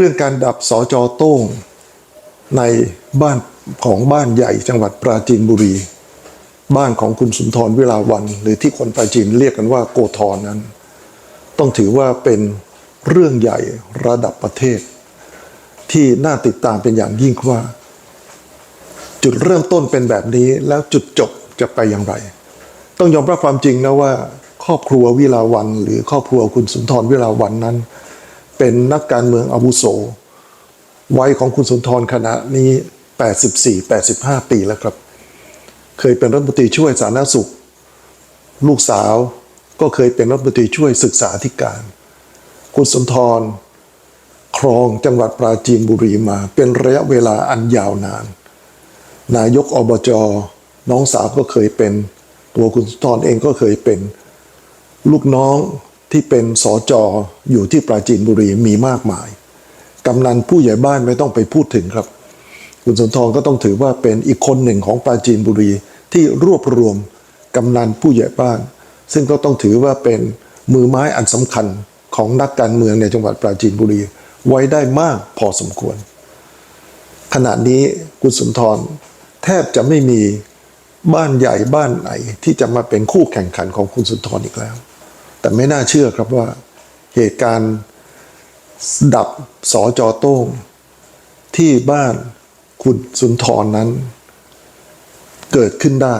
รื่องการดับสอจอโต้งในบ้านของบ้านใหญ่จังหวัดปราจีนบุรี บ้านของคุณสุนทรเวลาวัน หรือที่คนปราจีนเรียกกันว่าโกธรนั้น ต้องถือว่าเป็นเรื่องใหญ่ระดับประเทศ ที่น่าติดตามเป็นอย่างยิ่งว่า จุดเริ่มต้นเป็นแบบนี้แล้วจุดจบจะไปอย่างไร ต้องยอมรับความจริงนะว่า ครอบครัววิลาวัน หรือครอบครัวคุณสุนทรวิลาวันนั้น เป็นนักการเมืองอาวุโส วัยของคุณสุนทรขณะนี้ 84-85 ปีแล้วครับ เคยเป็นรัฐมนตรีช่วยสาธารณสุข ลูกสาวก็เคยเป็นรัฐมนตรีช่วยศึกษาธิการ คุณสุนทรครองจังหวัดปราจีนบุรีมา เป็นระยะเวลาอันยาวนาน นายกอบจน้องสาวก็เคยเป็น ตัวคุณสุนทรเองก็เคยเป็น ลูกน้อง ที่เป็นสอจออยู่ที่ปราจีนบุรีมีมากมาย กำนันผู้ใหญ่บ้านไม่ต้องไปพูดถึงครับ คุณสุนทรก็ต้องถือว่าเป็นอีกคนหนึ่งของปราจีนบุรีที่รวบรวมกำนันผู้ใหญ่บ้าน ซึ่งก็ต้องถือว่าเป็นมือไม้อันสำคัญของนักการเมืองในจังหวัดปราจีนบุรีไว้ได้มากพอสมควร ขณะนี้คุณสุนทรแทบจะไม่มีบ้านใหญ่บ้านไหนที่จะมาเป็นคู่แข่งขันของคุณสุนทรอีกแล้ว แต่ไม่น่าเชื่อครับว่าเหตุการณ์ดับสอจอโต้งที่บ้านคุณสุนทรนั้น เกิดขึ้นได้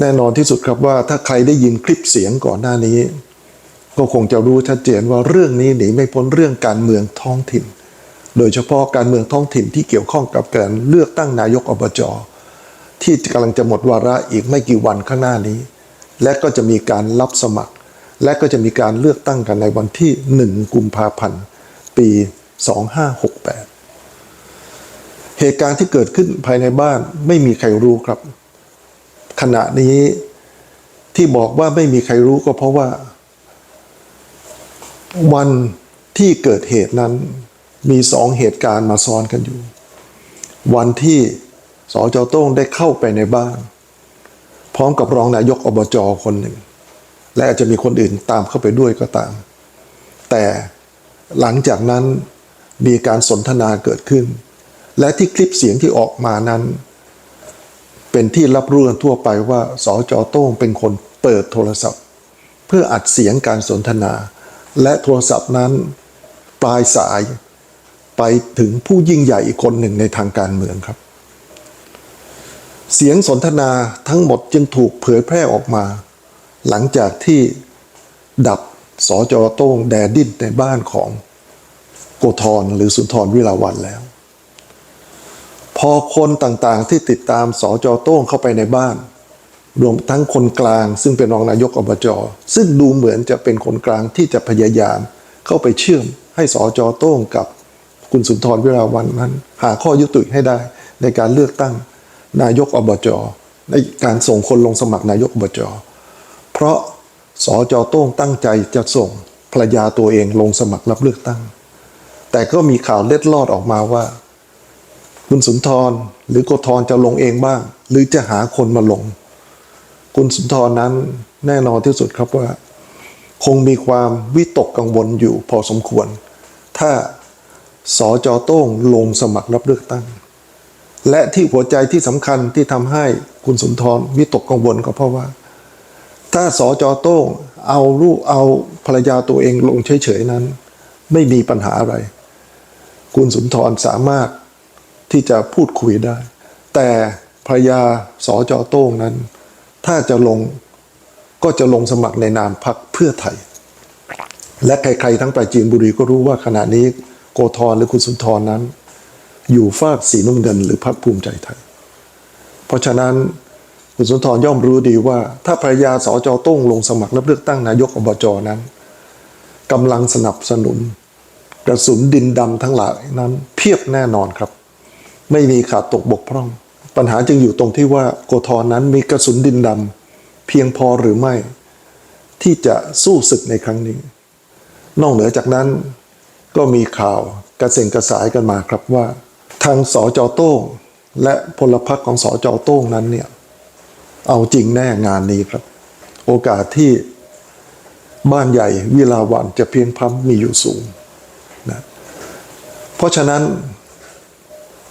แน่นอนที่สุดครับว่าถ้าใครได้ยินคลิปเสียงก่อนหน้านี้ ก็คงจะรู้ชัดเจนว่าเรื่องนี้หนีไม่พ้นเรื่องการเมืองท้องถิ่น โดยเฉพาะการเมืองท้องถิ่นที่เกี่ยวข้องกับการเลือกตั้งนายกอบจที่กำลังจะหมดวาระอีกไม่กี่วันข้างหน้านี้ และก็จะมีการรับสมัคร และก็จะมีการเลือกตั้งกันในวันที่ 1 กุมภาพันธ์ปี 2568 เหตุการณ์ที่เกิดขึ้นภายในบ้านไม่มีใครรู้ครับ ขณะนี้ที่บอกว่าไม่มีใครรู้ก็เพราะว่า วันที่เกิดเหตุนั้นมีสองเหตุการณ์มาซ้อนกันอยู่ วันที่สจโต้งได้เข้าไปในบ้าน พร้อมกับรองนายกอบจคนหนึ่ง และอาจจะมีคนอื่นตามเข้าไปด้วยก็ตาม แต่หลังจากนั้นมีการสนทนาเกิดขึ้น และที่คลิปเสียงที่ออกมานั้น เป็นที่รับรู้กันทั่วไปว่าสจโต้งเป็นคนเปิดโทรศัพท์ เพื่ออัดเสียงการสนทนา และโทรศัพท์นั้นปลายสายไปถึงผู้ยิ่งใหญ่อีกคนหนึ่งในทางการเมืองครับ เสียงสนทนาทั้งหมดจึงถูกเผยแพร่ออกมา หลังจากที่ดับสจโต้งแดดดิ้นในบ้านของโกธรหรือสุนทรวิลาวันแล้ว พอคนต่างๆที่ติดตามสจโต้งเข้าไปในบ้าน รวมทั้งคนกลางซึ่งเป็นรองนายกอบจซึ่งดูเหมือนจะเป็นคนกลางที่จะพยายามเข้าไปเชื่อมให้สจโต้งกับคุณสุนทรวิราวันนั้น หาข้อยุติให้ได้ในการเลือกตั้ง นายกอบจในการส่งคนลงสมัครนายกอบจเพราะสจโต้งตั้งใจจะส่งภรรยาตัวเองลงสมัครรับเลือกตั้ง แต่ก็มีข่าวเล็ดลอดออกมาว่า คุณสุนทรหรือโกธรจะลงเองบ้าง หรือจะหาคนมาลง คุณสุนทรนั้นแน่นอนที่สุดครับว่า คงมีความวิตกกังวลอยู่พอสมควร ถ้าสอจอโต้งลงสมัครรับเลือกตั้ง และที่หัวใจที่สำคัญที่ทำให้คุณสุนทรวิตกกังวลก็เพราะว่า ถ้าสอจอโต้งเอาลูกเอาภรรยาตัวเองลงเฉยๆนั้น ไม่มีปัญหาอะไร คุณสุนทรสามารถที่จะพูดคุยได้ แต่ภรรยาสอจอโต้งนั้น ถ้าจะลงก็จะลงสมัครในนามพรรคเพื่อไทย และใครๆทั้งปราจีนบุรีก็รู้ว่าขณะนี้โกธรหรือคุณสุนทรนั้น อยู่ฝากสีน้ำเงินหรือพรรคภูมิใจไทย เพราะฉะนั้นคุณสุนทรย่อมรู้ดีว่า ถ้าภรรยาสจต้งลงสมัครรับเลือกตั้งนายกอบจนั้นกำลังสนับสนุน กระสุนดินดำทั้งหลายนั้นเพียบแน่นอนครับ ไม่มีขาดตกบกพร่อง ปัญหาจึงอยู่ตรงที่ว่าโกธรนั้นมีกระสุนดินดำเพียงพอหรือไม่ ที่จะสู้ศึกในครั้งนี้ นอกเหนือจากนั้นก็มีข่าวกระเซ็นกระสายกันมาครับว่า ทางสอจอโต้งและพลพรรคของสอจอโต้งนั้นเนี่ย เอาจริงแน่งานนี้ครับ โอกาสที่บ้านใหญ่วิลาวันจะเพียงพร้ำมีอยู่สูงนะเพราะฉะนั้น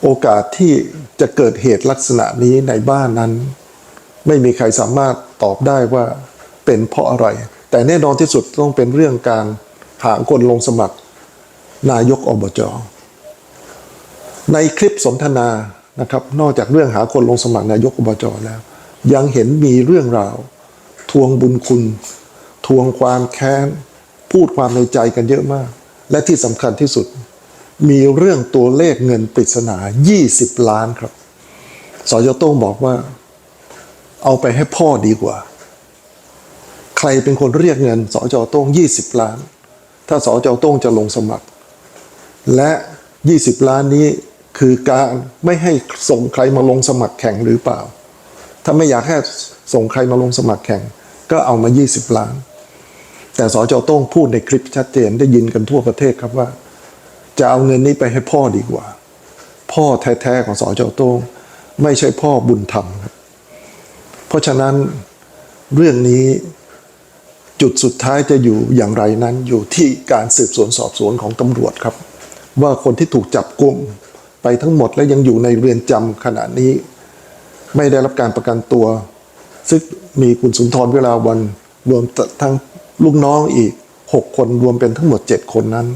โอกาสที่จะเกิดเหตุลักษณะนี้ในบ้านนั้น ไม่มีใครสามารถตอบได้ว่าเป็นเพราะอะไร แต่แน่นอนที่สุดต้องเป็นเรื่องการหาคนลงสมัครนายกอบจ ในคลิปสนทนานะครับ นอกจากเรื่องหาคนลงสมัครนายกอบจแล้ว ยังเห็นมีเรื่องราว ทวงบุญคุณ ทวงความแค้น พูดความในใจกันเยอะมาก และที่สำคัญที่สุด มีเรื่องตัวเลขเงินปริศนา 20 ล้านครับสอยโต้งบอกว่า เอาไปให้พ่อดีกว่า ใครเป็นคนเรียกเงินสจโต้ง 20 ล้าน ถ้าสจโต้งจะลงสมัคร และ 20 ล้านนี้ คือการไม่ให้ส่งใครมาลงสมัครแข่งหรือเปล่า ถ้าไม่อยากให้ส่งใครมาลงสมัครแข่ง ก็เอามา 20 ล้าน แต่สจโต้งพูดในคลิปชัดเจนได้ยินกันทั่วประเทศครับว่า จะเอาเงินนี้ไปให้พ่อดีกว่า พ่อแท้ๆของสจโต้งไม่ใช่พ่อบุญธรรมครับ เพราะฉะนั้นเรื่องนี้จุดสุดท้ายจะอยู่อย่างไรนั้นอยู่ที่การสืบสวนสอบสวนของตำรวจครับ ว่าคนที่ถูกจับกุม ไปทั้งหมดและยังอยู่ในเรือนจำขณะนี้ ไม่ได้รับการประกันตัว ซึ่งมีคุณสุนทรเวลาวันรวมทั้งลูกน้องอีก 6 คนรวมเป็นทั้งหมด 7 คนนั้น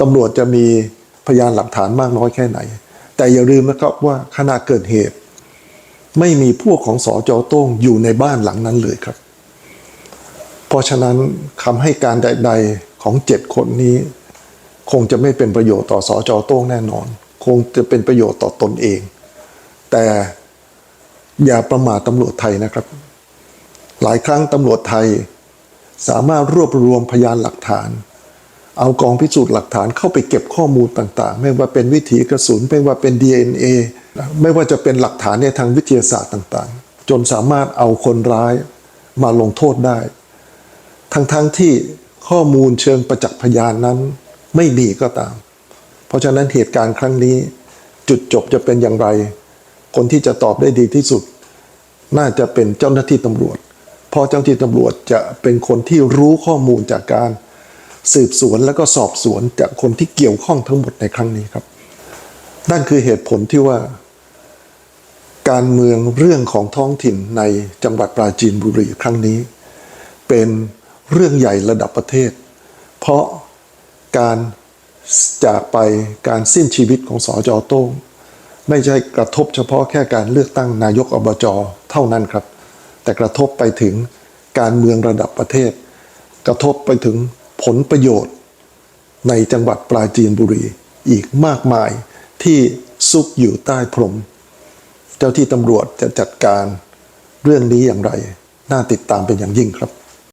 ตำรวจจะมีพยานหลักฐานมากน้อยแค่ไหน แต่อย่าลืมนะครับว่าขณะเกิดเหตุ ไม่มีพวกของสอจอโต้งอยู่ในบ้านหลังนั้นเลยครับ เพราะฉะนั้นคำให้การใด ๆของเจ็ดคนนี้ คงจะไม่เป็นประโยชน์ต่อสอจอโต้งแน่นอน คงจะเป็นประโยชน์ต่อตนเอง แต่อย่าประมาทตำรวจไทยนะครับ หลายครั้งตำรวจไทยสามารถรวบรวมพยานหลักฐาน เอากองพิสูจน์หลักฐานเข้าไปเก็บข้อมูลต่าง ๆ ไม่ว่าเป็นวิถีกระสุน ไม่ว่าเป็น DNA ไม่ว่าจะเป็นหลักฐานในทางวิทยาศาสตร์ต่างๆ จนสามารถเอาคนร้ายมาลงโทษได้ ทั้งๆทที่ข้อมูลเชิงประจักษ์พยานนั้นไม่มีก็ตาม เพราะฉะนั้นเหตุการณ์ครั้งนี้ จุดจบจะเป็นอย่างไร คนที่จะตอบได้ดีที่สุด น่าจะเป็นเจ้าหน้าที่ตำรวจ เพราะเจ้าหน้าที่ตำรวจจะเป็นคนที่รู้ข้อมูลจากการสืบสวนและก็สอบสวนจากคนที่เกี่ยวข้องทั้งหมดในครั้งนี้ครับ นั่นคือเหตุผลที่ว่า การเมืองเรื่องของท้องถิ่นในจังหวัดปราจีนบุรีครั้งนี้ เป็นเรื่องใหญ่ระดับประเทศ เพราะการ จากไปการสิ้นชีวิตของสอจอโต้งไม่ใช่กระทบเฉพาะแค่การเลือกตั้งนายกอบจเท่านั้นครับ แต่กระทบไปถึงการเมืองระดับประเทศ กระทบไปถึงผลประโยชน์ ในจังหวัดปราจีนบุรีอีกมากมายที่ซุกอยู่ใต้พรม เจ้าที่ตำรวจจะจัดการเรื่องนี้อย่างไร น่าติดตามเป็นอย่างยิ่งครับ